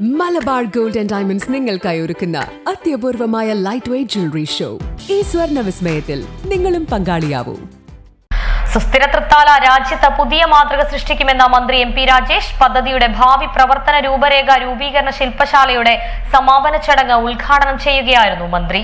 Malabar gold and diamonds നിങ്ങൾക്കായി ഒരുക്കുന്ന അത്യപൂർവമായ ലൈറ്റ് വെയ്റ്റ് ജ്വല്ലറി ഷോ ഈ സ്വർണ വിസ്മയത്തിൽ നിങ്ങളും പങ്കാളിയാവൂ. സുസ്ഥിര തൃത്താല രാജ്യത്ത് പുതിയ മാതൃക സൃഷ്ടിക്കുമെന്ന മന്ത്രി എം പി രാജേഷ് പദ്ധതിയുടെ ഭാവി പ്രവർത്തന രൂപരേഖ രൂപീകരണ ശില്പശാലയുടെ സമാപന ചടങ്ങ് ഉദ്ഘാടനം ചെയ്യുകയായിരുന്നു മന്ത്രി.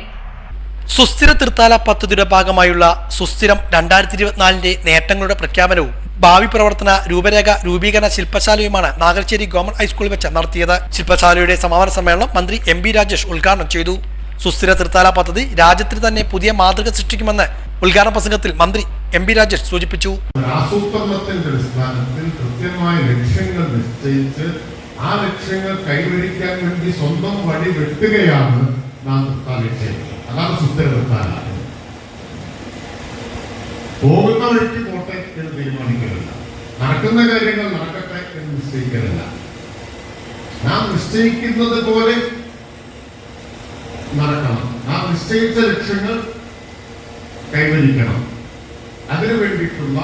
സുസ്ഥിര തൃത്താല പദ്ധതിയുടെ ഭാഗമായുള്ള സുസ്ഥിരം രണ്ടായിരത്തി ഇരുപത്തിനാലിന്റെ നേട്ടങ്ങളുടെ പ്രഖ്യാപനവും ഭാവി പ്രവർത്തന രൂപരേഖ രൂപീകരണ ശില്പശാലയുമാണ് നാഗർശ്ശേരി ഗവൺമെന്റ് ഹൈസ്കൂളിൽ വെച്ച് നടത്തിയത്. ശില്പശാലയുടെ സമാപന സമ്മേളനം മന്ത്രി എം രാജേഷ് ഉദ്ഘാടനം ചെയ്തു. സുസ്ഥിര തൃത്താല പദ്ധതി രാജ്യത്തിന് തന്നെ പുതിയ മാതൃക സൃഷ്ടിക്കുമെന്ന് ഉദ്ഘാടന പ്രസംഗത്തിൽ മന്ത്രി എം രാജേഷ് സൂചിപ്പിച്ചു. ആസൂത്രണത്തിന്റെ അടിസ്ഥാനത്തിൽ കൃത്യമായ ലക്ഷ്യങ്ങൾ നിശ്ചയിച്ച് ആ ലക്ഷ്യങ്ങൾ കൈവരിക്കാൻ വേണ്ടി സ്വന്തം വഴി വെട്ടുകയാണ് നാം തൃത്താല ലക്ഷ്യം അതാണ് സുസ്ഥിര നിർത്താൻ പോകുന്ന വഴിക്ക് പോട്ടെ എന്ന് തീരുമാനിക്കരുത്. നടക്കുന്ന കാര്യങ്ങൾ നടക്കട്ടെ എന്ന് നിശ്ചയിക്കരുത്. നാം നിശ്ചയിക്കുന്നത് പോലെ നടക്കണം. നാം നിശ്ചയിച്ച ലക്ഷ്യങ്ങൾ കൈവരിക്കണം. അതിനു വേണ്ടിയിട്ടുള്ള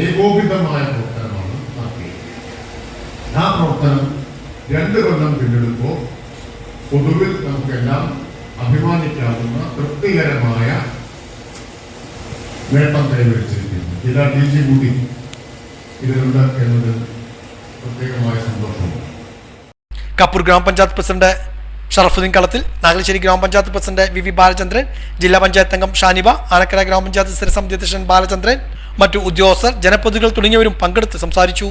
ഏകോപിതമായ പ്രവർത്തനമാണ് നടത്തിയത് ആ പ്രവർത്തനം രണ്ട് കൊല്ലം പിന്നെടുക്കുമ്പോൾ പൊതുവിൽ നമുക്കെല്ലാം അഭിമാനിക്കാവുന്ന തൃപ്തികരമായ നേട്ടം കൈവരിച്ചിരിക്കുന്നു. ചില ഡി ജി കൂടി ഇതിലുണ്ട് എന്നത് പ്രത്യേകമായ സന്തോഷമാണ് കപ്പൂർ ഗ്രാമപഞ്ചായത്ത് പ്രസിഡന്റ് ഷറഫുദ്ദീൻ കളത്തിൽ നാഗലശ്ശേരി ഗ്രാമപഞ്ചായത്ത് പ്രസിഡന്റ് വി വി ബാലചന്ദ്രൻ ജില്ലാ പഞ്ചായത്ത് അംഗം ഷാനിബ ആനക്കര ഗ്രാമപഞ്ചായത്ത് സ്ഥിരസമിതി അധ്യക്ഷൻ ബാലചന്ദ്രൻ മറ്റു ഉദ്യോഗസ്ഥർ ജനപ്രതിനിധികൾ തുടങ്ങിയവരും പങ്കെടുത്ത് സംസാരിച്ചു.